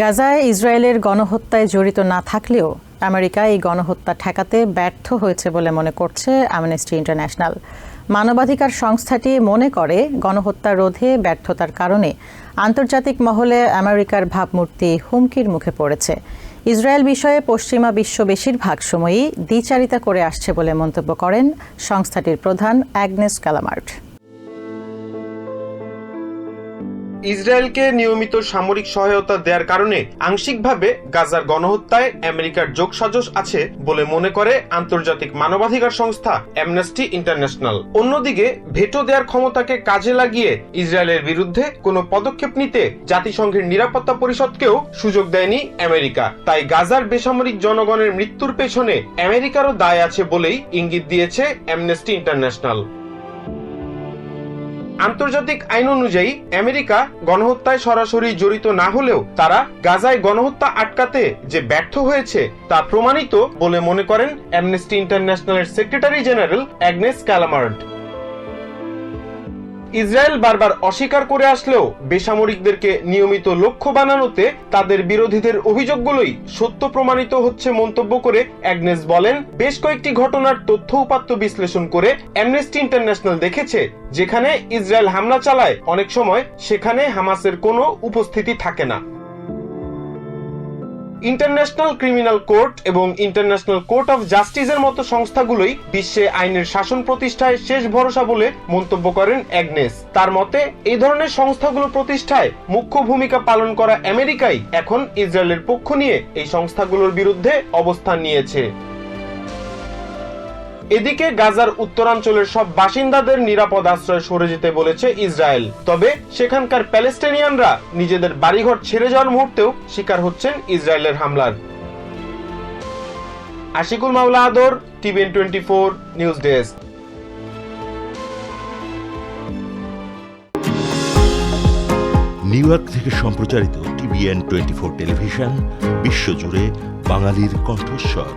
গাজায় ইসরায়েলের গণহত্যায় জড়িত না থাকলেও আমেরিকা এই গণহত্যা ঠেকাতে ব্যর্থ হয়েছে বলে মনে করছে অ্যামনেস্টি ইন্টারন্যাশনাল মানবাধিকার সংস্থাটি মনে করে গণহত্যা রোধে ব্যর্থতার কারণে আন্তর্জাতিক মহলে আমেরিকার ভাবমূর্তি হুমকির মুখে পড়েছে। ইসরায়েল বিষয়ে পশ্চিমা বিশ্ব বেশিরভাগ সময়ই দ্বিচারিতা করে আসছে বলে মন্তব্য করেন সংস্থাটির প্রধান অ্যাগনেস ক্যালামার্ট ইসরায়েলকে নিয়মিত সামরিক সহায়তা দেওয়ার কারণে আংশিকভাবে গাজার গণহত্যায় আমেরিকার যোগসাজশ আছে বলে মনে করে আন্তর্জাতিক মানবাধিকার সংস্থা অ্যামনেস্টি ইন্টারন্যাশনাল। অন্যদিকে, ভেটো দেওয়ার ক্ষমতাকে কাজে লাগিয়ে ইসরায়েলের বিরুদ্ধে কোনো পদক্ষেপ নিতে জাতিসংঘের নিরাপত্তা পরিষদকেও সুযোগ দেয়নি আমেরিকা। তাই গাজার বেসামরিক জনগণের মৃত্যুর পেছনে আমেরিকারও দায় আছে বলেই ইঙ্গিত দিয়েছে অ্যামনেস্টি ইন্টারন্যাশনাল। আন্তর্জাতিক আইন অনুযায়ী আমেরিকা গণহত্যায় সরাসরি জড়িত না হলেও তারা গাজায় গণহত্যা আটকাতে যে ব্যর্থ হয়েছে তা প্রমাণিত বলে মনে করেন Amnesty ইন্টারন্যাশনালের secretary general Agnes Callamard Israel বারবার অস্বীকার করে আসলেও বেসামরিকদেরকে নিয়মিত লক্ষ্য বানানোতে তাদের বিরোধীদের অভিযোগগুলোই সত্য প্রমাণিত হচ্ছে মন্তব্য করে অ্যাগনেস বলেন, বেশ কয়েকটি ঘটনার তথ্য উপাত্ত বিশ্লেষণ করে অ্যামনেস্টি ইন্টারন্যাশনাল দেখেছে, যেখানে ইসরায়েল হামলা চালায় অনেক সময় সেখানে হামাসের কোনো উপস্থিতি থাকে না। ইন্টারন্যাশনাল ক্রিমিনাল কোর্ট এবং ইন্টারন্যাশনাল কোর্ট অফ জাস্টিসের মতো সংস্থাগুলোই বিশ্বে আইনের শাসন প্রতিষ্ঠায় শেষ ভরসা বলে মন্তব্য করেন অ্যাগনেস। তার মতে, এই ধরনের সংস্থাগুলো প্রতিষ্ঠায় মুখ্য ভূমিকা পালন করা আমেরিকাই এখন ইসরায়েলের পক্ষ নিয়ে এই সংস্থাগুলোর বিরুদ্ধে অবস্থান নিয়েছে। এদিকে গাজার উত্তরাঞ্চলের সব বাসিন্দাদের নিরাপদ আশ্রয় সরে যেতে বলেছে ইসরায়েল। তবে সেখানকার প্যালেস্টাইনিয়ানরা নিজেদের বাড়িঘর ছেড়ে যাওয়ার মুহূর্তেও শিকার হচ্ছেন ইসরায়েলের হামলার। Ashikul Mawla Adar, TVN twenty four news desk. New York থেকে সম্প্রচারিত টিভিএন টোয়েন্টি ফোর টেলিভিশন, বিশ্বজুড়ে বাঙালির কণ্ঠস্বর।